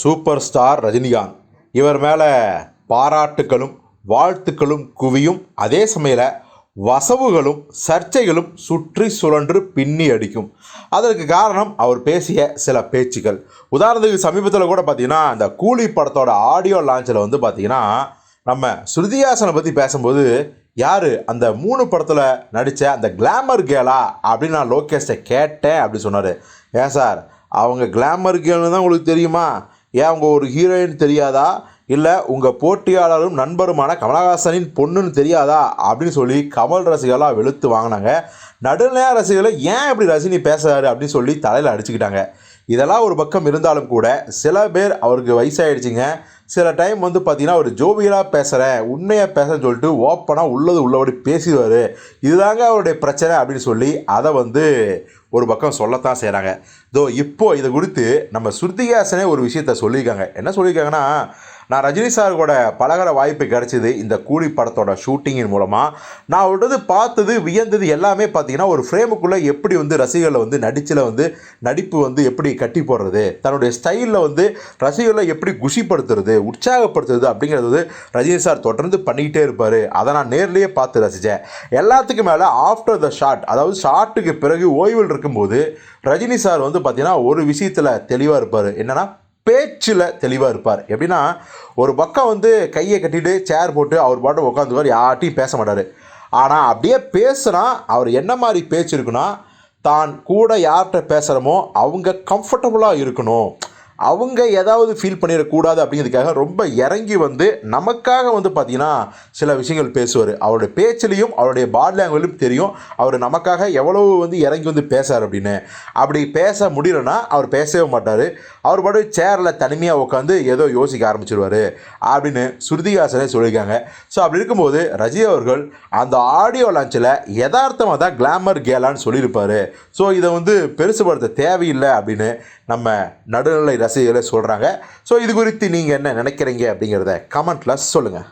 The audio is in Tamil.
Super star Rajinikanth. இவர் மேலே பாராட்டுக்களும் வாழ்த்துக்களும் குவியும். அதே சமயத்தில் வசவுகளும் சர்ச்சைகளும் சுற்றி சுழன்று பின்னி அடிக்கும். அதற்கு காரணம் அவர் பேசிய சில பேச்சுக்கள். உதாரணத்துக்கு சமீபத்தில் கூட பார்த்தீங்கன்னா இந்த கூலி படத்தோட ஆடியோ லான்ச்சில் வந்து பார்த்தீங்கன்னா நம்ம ஸ்ருதிஹாசனை பற்றி பேசும்போது யார் அந்த மூணு படத்தில் நடித்த அந்த கிளாமர் கேலா அப்படின்னு நான் லோகேஷ்ட கேட்டேன் அப்படி சொன்னார். ஏன் சார்? அவங்க கிளாமர் கேல்னு தான் உங்களுக்கு தெரியுமா? ஏன் அவங்க ஒரு ஹீரோயின் தெரியாதா? இல்லை உங்கள் போட்டியாளரும் நண்பருமான கமலஹாசனின் பொண்ணுன்னு தெரியாதா? அப்படின்னு சொல்லி கமல் ரசிகர்களாக வெளுத்து வாங்கினாங்க. நடுநிலைய ரசிகர்களை ஏன் இப்படி ரஜினி பேசுகிறாரு அப்படின்னு சொல்லி தலையில் அடிச்சுக்கிட்டாங்க. இதெல்லாம் ஒரு பக்கம் இருந்தாலும் கூட சில பேர் அவருக்கு வயசாகிடுச்சிங்க சில டைம் வந்து பார்த்திங்கன்னா ஒரு ஜோவியலாக பேசுகிறேன் உண்மையாக பேசுறேன்னு சொல்லிட்டு ஓப்பனாக உள்ளது உள்ளபடி பேசிடுவார். இதுதாங்க அவருடைய பிரச்சனை அப்படின்னு சொல்லி அதை வந்து ஒரு பக்கம் சொல்லத்தான் செய்கிறாங்க தோ இப்போது இதை குறித்து நம்ம ஸ்ருதிகாசனே ஒரு விஷயத்த சொல்லியிருக்காங்க. என்ன சொல்லியிருக்காங்கன்னா நான் ரஜினி சார் கூட பழகிற வாய்ப்பு கிடைச்சிது இந்த கூலி படத்தோட ஷூட்டிங்கின் மூலமாக நான் அவரோடது பார்த்தது வியந்தது எல்லாமே பார்த்தீங்கன்னா ஒரு ஃப்ரேமுக்குள்ளே எப்படி வந்து ரசிகர்களை வந்து நடிச்சில் வந்து நடிப்பு வந்து எப்படி கட்டி போடுறது தன்னுடைய ஸ்டைலில் வந்து ரசிகர்களை எப்படி குஷிப்படுத்துறது உற்சாகப்படுத்துறது அப்படிங்கிறது வந்து ரஜினி சார் தொடர்ந்து பண்ணிக்கிட்டே இருப்பார். அதை நான் நேர்லேயே பார்த்து ரசித்தேன் எல்லாத்துக்கும் மேலே ஆஃப்டர் த ஷாட் அதாவது ஷாட்டுக்கு பிறகு ஓய்வில் இருக்கும்போது ரஜினி சார் வந்து பார்த்தீங்கன்னா ஒரு விஷயத்தில் தெளிவாக இருப்பார். என்னென்னா பேச்சில் தெளிவாக இருப்பார். எப்படின்னா ஒரு பக்கம் வந்து கையை கட்டிட்டு சேர் போட்டு அவர் பாட்டு உட்காந்துவார் யார்ட்டையும் பேச மாட்டார். ஆனால் அப்படியே பேசுனா அவர் என்ன மாதிரி பேச்சு இருக்குன்னா தான் கூட யார்கிட்ட பேசுகிறோமோ அவங்க கம்ஃபர்டபுளாக இருக்கணும். அவங்க ஏதாவது ஃபீல் பண்ணிடக்கூடாது அப்படிங்கிறதுக்காக ரொம்ப இறங்கி வந்து நமக்காக வந்து பார்த்திங்கன்னா சில விஷயங்கள் பேசுவார். அவருடைய பேச்சிலையும் அவருடைய பாடி லாங்குவேஜும் தெரியும். அவர் நமக்காக எவ்வளவு வந்து இறங்கி வந்து பேசார் அப்படின்னு. அப்படி பேச முடியலன்னா அவர் பேசவே மாட்டார். அவர் பாட்டு சேரில் தனிமையாக உட்காந்து ஏதோ யோசிக்க ஆரம்பிச்சிருவார் அப்படின்னு ஸ்ருதிகாசனே சொல்லியிருக்காங்க. ஸோ அப்படி இருக்கும்போது ரஜி அவர்கள் அந்த ஆடியோ லான்ச்சில் யதார்த்தமாக தான் கிளாமர் கேலான்னு சொல்லியிருப்பார். ஸோ இதை வந்து பெருசுபடுத்த தேவையில்லை அப்படின்னு நம்ம நடுநிலை ரசிகர்களை சொல்கிறாங்க ஸோ இது குறித்து நீங்கள் என்ன நினைக்கிறீங்க அப்படிங்கிறத கமெண்ட்டில் சொல்லுங்கள்